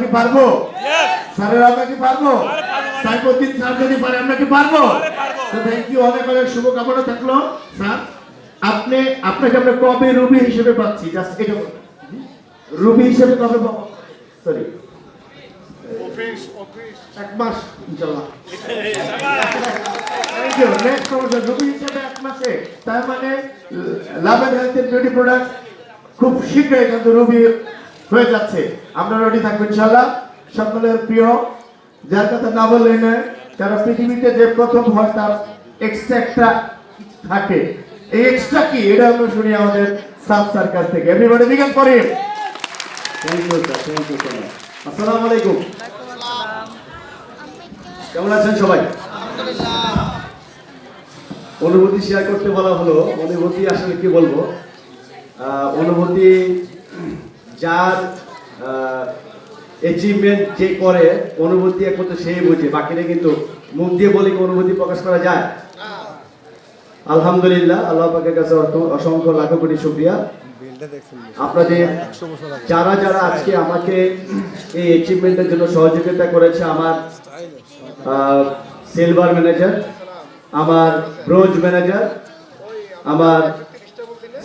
কি পারব? স্যারের আমরা কি পারব? সাইফুদ্দিন স্যার যদি পারে আমরা কি পারব? তো থ্যাংক ইউ অনেক অনেক শুভকামনা থাকল স্যার। আপনি আপনাকে আমরা কবে রুবি হিসেবে পাচ্ছি জাস্ট এটা। রুবি হিসেবে কবে পাবো? সরি এক মাস ইনশাল্লাহ থ্যাংক ইউ নেক্সট রুবি হিসেবে এক মাসে। তার মানে লাভের হেলথ বিউটি প্রোডাক্ট খুব শীঘ্রই কিন্তু রুবি হয়ে যাচ্ছে। আমরা রেডি থাকব ইনশাল্লাহ সকলের প্রিয় যার কথা না বললেই নয় যারা পৃথিবীতে যে প্রথম হয় তার এক্সট্রা একটা থাকে। এই এক্সট্রা কি? এটা আমরা শুনি আমাদের সাত স্যার কাছ থেকে। এভরিবডি বিজ্ঞান করে thank you sir thank you so much আসসালামু আলাইকুম। কেমন আছেন সবাই? অনুভূতি শেয়ার করতে বলা হলো। অনুভূতি আসলে কি বলব? আহ, অনুভূতি যার অ্যাচিভমেন্ট যে করে অনুভূতি একমাত্র সেই বুঝে। বাকিরা কিন্তু মুখ দিয়ে বলে অনুভূতি প্রকাশ করা যায়? আলহামদুলিল্লাহ আল্লাহ পাকের কাছে অসংখ্য লাখো কোটি শুক্রিয়া। আপনাদের যারা যারা আজকে আমাকে এই অ্যাচিভমেন্টের জন্য সহযোগিতা করেছে আমার সিলভার ম্যানেজার আমার ব্রোঞ্জ ম্যানেজার আমার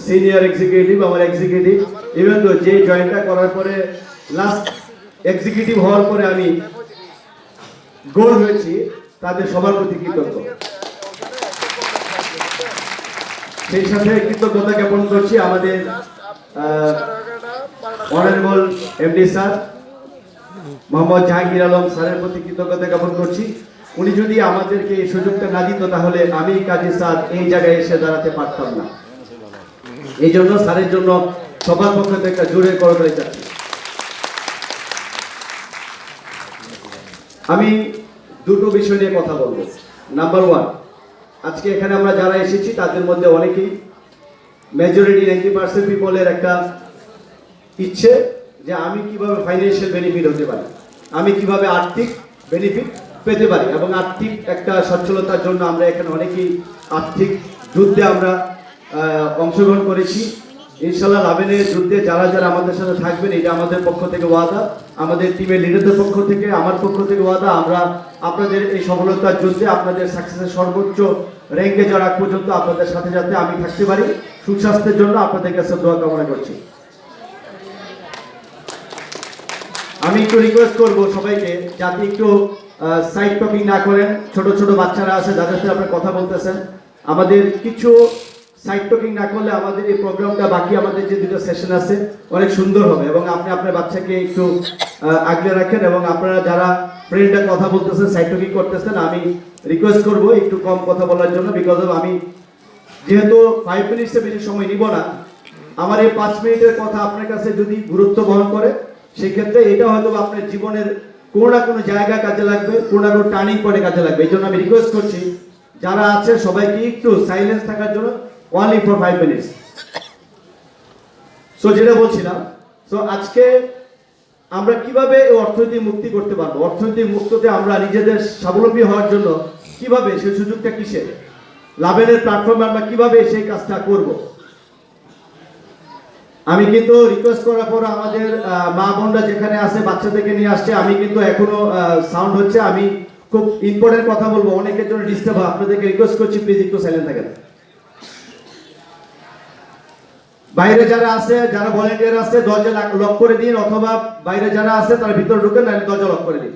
সিনিয়র এক্সিকিউটিভ আমার এক্সিকিউটিভ ইভেন তো যে জয়েন্টটা করার পরে লাস্ট এক্সিকিউটিভ হওয়ার পরে আমি গোল হয়েছি, তাদের সবার প্রতি কৃতজ্ঞ। সেই সাথে কৃতজ্ঞতা জ্ঞাপন করছি আমাদের honourable MD sir Mohammad Jahangir Alam স্যারের প্রতি কৃতজ্ঞতা জ্ঞাপন করছি। উনি যদি আমাদেরকে এই সুযোগটা না দিত, তাহলে আমি কাজী স্যার এই জায়গায় এসে দাঁড়াতে পারতাম না। এই জন্য স্যারের জন্য সবার পক্ষ থেকে একটা জোরে করতে চাচ্ছি। আমি দুটো বিষয় নিয়ে কথা বলব। নাম্বার ওয়ান আজকে এখানে আমরা যারা এসেছি, তাদের মধ্যে অনেকেই মেজরিটি নাইনটি পার্সেন্ট পিপলের একটা ইচ্ছে যে আমি কীভাবে ফাইন্যান্সিয়াল বেনিফিট হতে পারি, আমি কীভাবে আর্থিক বেনিফিট পেতে পারি এবং আর্থিক একটা সচ্ছলতার জন্য আমরা এখানে অনেকেই আর্থিক যুদ্ধে আমরা অংশগ্রহণ করেছি। ইনশাল্লাহ লাভেনের যুদ্ধে যারা যারা আমাদের সাথে থাকবেন, এটা আমাদের পক্ষ থেকে ওয়াদা। আমাদের টিমের লিডারদের পক্ষ থেকে, আমার পক্ষ থেকে ওয়াদা। আমরা আপনাদের এই সফলতার যুদ্ধে আপনাদের সাকসেসের সর্বোচ্চ র্যাঙ্কে যাওয়ার পর্যন্ত আপনাদের সাথে যাতে আমি থাকতে পারি, সুস্বাস্থ্যের জন্য আপনাদের কাছে দোয়া কামনা করছি। আমি একটু রিকোয়েস্ট করব সবাইকে, যাতে একটু সাইড টপিং না করেন। ছোট ছোট বাচ্চারা আছে, যাদের সাথে আপনারা কথা বলতেছেন। আমাদের কিছু সাইড টকিং না করলে আমাদের এই প্রোগ্রামটা বাকি আমাদের যে দুটো সেশন আছে, অনেক সুন্দর হবে এবং আপনি আপনার বাচ্চাকে একটু আগলে রাখেন এবং আপনারা যারা ফ্রেন্ডরা কথা বলতেছেন সাইড টকিং করতেছেন, আমি রিকোয়েস্ট করব একটু কম কথা বলার জন্য বিকজ অফ আমি যেহেতু ফাইভ মিনিটসে বেশি সময় নিব না, আমার এই পাঁচ মিনিটের কথা আপনার কাছে যদি গুরুত্ব বহন করে, সেক্ষেত্রে এটা হয়তো আপনার জীবনের কোনো না কোনো জায়গায় কাজে লাগবে, কোনো না কোনো টার্নিং পয়েন্টে কাজে লাগবে। এই জন্য আমি রিকোয়েস্ট করছি, যারা আছে সবাইকে একটু সাইলেন্স থাকার জন্য only for five minutes so যেটা বলছিলাম সো আজকে আমরা কীভাবে এই অর্থনৈতিক মুক্তি করতে পারব? অর্থনৈতিক মুক্ততে আমরা নিজেদের স্বাবলম্বী হওয়ার জন্য কীভাবে, সেই সুযোগটা কিসে লাভের প্ল্যাটফর্মে আমরা কীভাবে সেই কাজটা করব? আমি কিন্তু রিকোয়েস্ট করার পর আমাদের মা বোনরা যেখানে আছে বাচ্চাদেরকে নিয়ে আসছে, আমি কিন্তু এখনও সাউন্ড হচ্ছে, আমি খুব ইম্পর্টেন্ট কথা বলব, অনেকের জন্য ডিস্টার্ব আপনাদেরকে রিকোয়েস্ট করছি প্লিজ একটু সাইলেন্ট থাকেন। বাইরে যারা আছে, যারা ভলেন্টিয়ার আছে, দরজা লক করে দিন, অথবা বাইরে যারা আছে, তারা ভিতরে ঢুকেন না দরজা লক করে দিন।